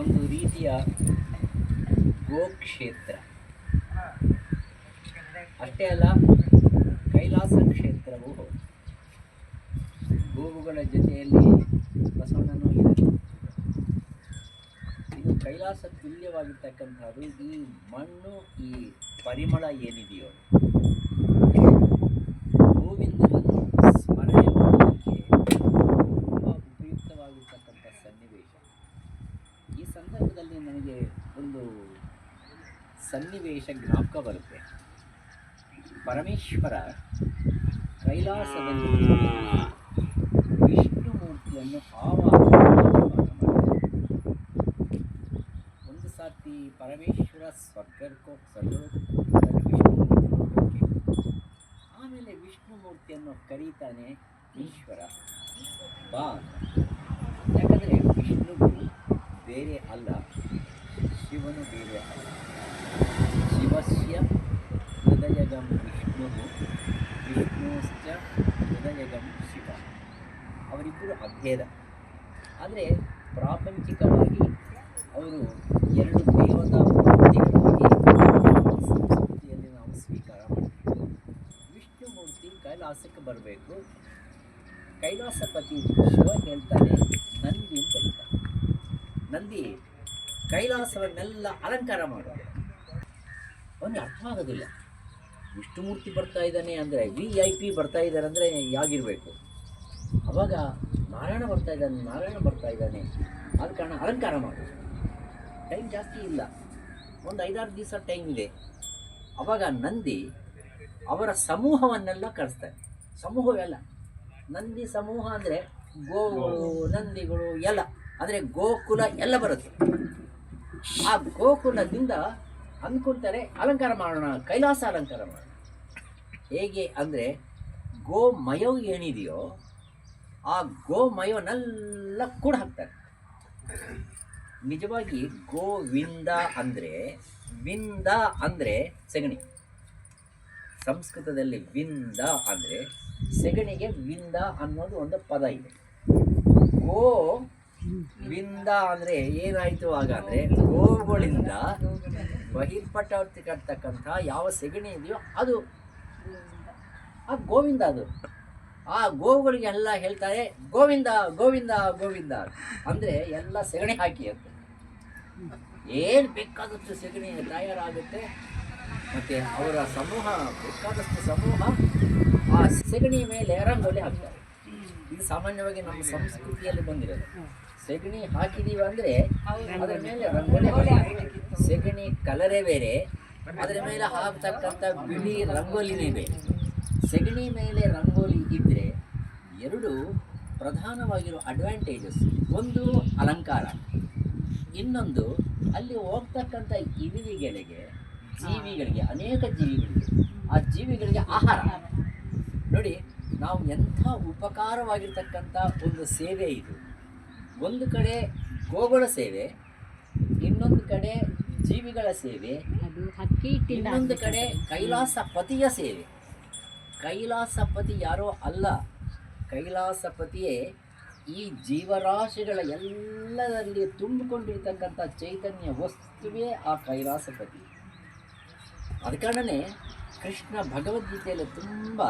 ಒಂದು ರೀತಿಯ ಗೋಕ್ಷೇತ್ರ. ಅಷ್ಟೇ ಅಲ್ಲ, ಕೈಲಾಸ ಕ್ಷೇತ್ರವು ಗೋವುಗಳ ಜೊತೆಯಲ್ಲಿ ಬಸವಣ್ಣನೂ ಇದೆ ಇದು ಕೈಲಾಸ ತುಲ್ಯವಾಗಿರ್ತಕ್ಕಂಥದ್ದು, ಈ ಮಣ್ಣು, ಈ ಪರಿಮಳ ಏನಿದೆಯೋ ಗೋವಿಂದನನ್ನು ಸ್ಮರಣೆ ಮಾಡೋದಕ್ಕೆ ತುಂಬ ಉಪಯುಕ್ತವಾಗಿರ್ತಕ್ಕಂಥ ಸನ್ನಿವೇಶ ಈ ಸಂದರ್ಭದಲ್ಲಿ ನನಗೆ ಒಂದು ಸನ್ನಿವೇಶ ಜ್ಞಾಪಕ ಬರುತ್ತೆ. ಪರಮೇಶ್ವರ ಕೈಲಾಸದಲ್ಲಿ ವಿಷ್ಣು ಮೂರ್ತಿಯನ್ನು ಆವಾಹನ ಒಂದು ಸಾತಿ ಪರಮೇಶ್ವರ ಸ್ವರ್ಗಕ್ಕೋ ವಿಷ್ಣು ಆಮೇಲೆ ವಿಷ್ಣು ಮೂರ್ತಿಯನ್ನು ಕರೀತಾನೆ ಈಶ್ವರ. ಬಾ. ಬೇರೆ ಅಲ್ಲ, ಶಿವನು ಬೇರೆ ಅಲ್ಲ. ಶಿವಸ್ಯ ಹೃದಯಗಂ ವಿಷ್ಣು ವಿಷ್ಣುಶ್ಚ ಹೃದಯಗಂ ಶಿವ. ಅವರಿಬ್ಬರು ಅಭೇದ. ಆದರೆ ಪ್ರಾಪಂಚಿಕವಾಗಿ ಅವರು ಎರಡು ದೇವತಾ ಮೂರ್ತಿಗಳಾಗಿ ಸಂಸ್ಕೃತಿಯಲ್ಲಿ ನಾವು ಸ್ವೀಕಾರ ಮಾಡ್ತೀವಿ. ವಿಷ್ಣುಮೂರ್ತಿ ಕೈಲಾಸಕ್ಕೆ ಬರಬೇಕು. ಕೈಲಾಸಪತಿ ಶಿವ ಹೇಳ್ತಾನೆ ನಂದಿ ಅಂತ ಕರೀತಾನೆ ನಂದಿ ಕೈಲಾಸವನ್ನೆಲ್ಲ ಅಲಂಕಾರ ಮಾಡೋದು ಅವನಿಗೆ ಅರ್ಥ ಆಗೋದಿಲ್ಲ ವಿಷ್ಣುಮೂರ್ತಿ ಬರ್ತಾ ಇದ್ದಾನೆ ಅಂದರೆ ವಿ ಐ ಪಿ ಬರ್ತಾ ಇದ್ದಾರೆ ಅಂದರೆ ಯಾಗಿರಬೇಕು? ಅವಾಗ ನಾರಾಯಣ ಬರ್ತಾ ಇದ್ದಾನೆ ನಾರಾಯಣ ಬರ್ತಾ ಇದ್ದಾನೆ. ಆದ ಕಾರಣ ಅಲಂಕಾರ ಮಾಡು ಟೈಮ್ ಜಾಸ್ತಿ ಇಲ್ಲ. ಒಂದು ಐದಾರು ದಿವಸ ಟೈಮ್ ಇದೆ. ಅವಾಗ ನಂದಿ ಅವರ ಸಮೂಹವನ್ನೆಲ್ಲ ಕರೆಸ್ತಾರೆ ಸಮೂಹವೆಲ್ಲ ನಂದಿ ಸಮೂಹ ಅಂದರೆ ಗೋಗಳು ನಂದಿಗಳು ಎಲ್ಲ ಅಂದರೆ ಗೋಕುಲ ಎಲ್ಲ ಬರುತ್ತೆ. ಆ ಗೋಕುಲದಿಂದ ಅಂದ್ಕೊಳ್ತಾರೆ ಅಲಂಕಾರ ಮಾಡೋಣ, ಕೈಲಾಸ ಅಲಂಕಾರ ಮಾಡೋಣ. ಹೇಗೆ ಅಂದರೆ, ಗೋಮಯೋ ಏನಿದೆಯೋ, ಆ ಗೋಮಯವನ್ನೆಲ್ಲ ಕೂಡ ಹಾಕ್ತಾರೆ. ನಿಜವಾಗಿ ಗೋವಿಂದ ಅಂದರೆ, ವಿಂದ ಅಂದರೆ ಸೆಗಣಿ. ಸಂಸ್ಕೃತದಲ್ಲಿ ವಿಂದ ಅಂದರೆ ಸೆಗಣಿಗೆ ವಿಂದ ಅನ್ನೋದು ಒಂದು ಪದ ಇದೆ. ಗೋ ವಿಂದ ಅಂದರೆ ಏನಾಯಿತು ಆಗ ಅಂದರೆ ಗೋಗಳಿಂದ ಬಹಿರ್ಪಟ್ಟಿರ್ತಕ್ಕಂಥ ಯಾವ ಸೆಗಣಿ ಇದೆಯೋ ಅದು. ಆ ಗೋವಿಂದ ಅದು. ಆ ಗೋವುಗಳಿಗೆಲ್ಲ ಹೇಳ್ತಾರೆ, ಗೋವಿಂದ ಗೋವಿಂದ ಗೋವಿಂದ ಅಂದರೆ ಎಲ್ಲ ಸೆಗಣಿ ಹಾಕಿ ಅಂತ. ಏನು ಬೇಕಾದಷ್ಟು ಸೆಗಣಿ ತಯಾರಾಗುತ್ತೆ ಮತ್ತು ಅವರ ಸಮೂಹ, ಬೇಕಾದಷ್ಟು ಸಮೂಹ ಆ ಸೆಗಣಿ ಮೇಲೆ ರಂಗೋಲಿ ಹಾಕ್ತಾರೆ. ಇದು ಸಾಮಾನ್ಯವಾಗಿ ನಮ್ಮ ಸಂಸ್ಕೃತಿಯಲ್ಲಿ ಬಂದಿರೋದು. ಸೆಗಣಿ ಹಾಕಿದೀವಿ ಅಂದ್ರೆ ಅದರ ಮೇಲೆ ರಂಗೋಲಿ ಸಗಣಿ ಸೆಗಣಿ ಕಲರೇ ಬೇರೆ. ಅದರ ಮೇಲೆ ಹಾಕ್ತಕ್ಕಂಥ ಬಿಳಿ ರಂಗೋಲಿನೇ ಬೇರೆ. ಸೆಗಣಿ ಮೇಲೆ ರಂಗೋಲಿ ಇದ್ದರೆ ಎರಡು ಪ್ರಧಾನವಾಗಿರೋ ಅಡ್ವಾಂಟೇಜಸ್ ಒಂದು ಅಲಂಕಾರ. ಇನ್ನೊಂದು ಅಲ್ಲಿ ಹೋಗ್ತಕ್ಕಂಥ ಇರುವಿಗಳಿಗೆ ಜೀವಿಗಳಿಗೆ ಅನೇಕ ಜೀವಿಗಳಿಗೆ ಆ ಜೀವಿಗಳಿಗೆ ಆಹಾರ. ನೋಡಿ ನಾವು ಎಂಥ ಉಪಕಾರವಾಗಿರ್ತಕ್ಕಂಥ ಒಂದು ಸೇವೆ ಇದು. ಒಂದು ಕಡೆ ಗೋಗಳ ಸೇವೆ ಇನ್ನೊಂದು ಕಡೆ ಜೀವಿಗಳ ಸೇವೆ ಅದು ಹಕ್ಕಿ ಇನ್ನೊಂದು ಕಡೆ ಕೈಲಾಸ ಪತಿಯ ಸೇವೆ. ಕೈಲಾಸಪತಿ ಯಾರೋ ಅಲ್ಲ ಕೈಲಾಸಪತಿಯೇ ಈ ಜೀವರಾಶಿಗಳ ಎಲ್ಲದರಲ್ಲಿ ತುಂಬಿಕೊಂಡಿರ್ತಕ್ಕಂಥ ಚೈತನ್ಯ ವಸ್ತುವೇ ಆ ಕೈಲಾಸಪತಿ. ಅದ ಕಾರಣನೇ ಕೃಷ್ಣ ಭಗವದ್ಗೀತೆಯಲ್ಲಿ ತುಂಬ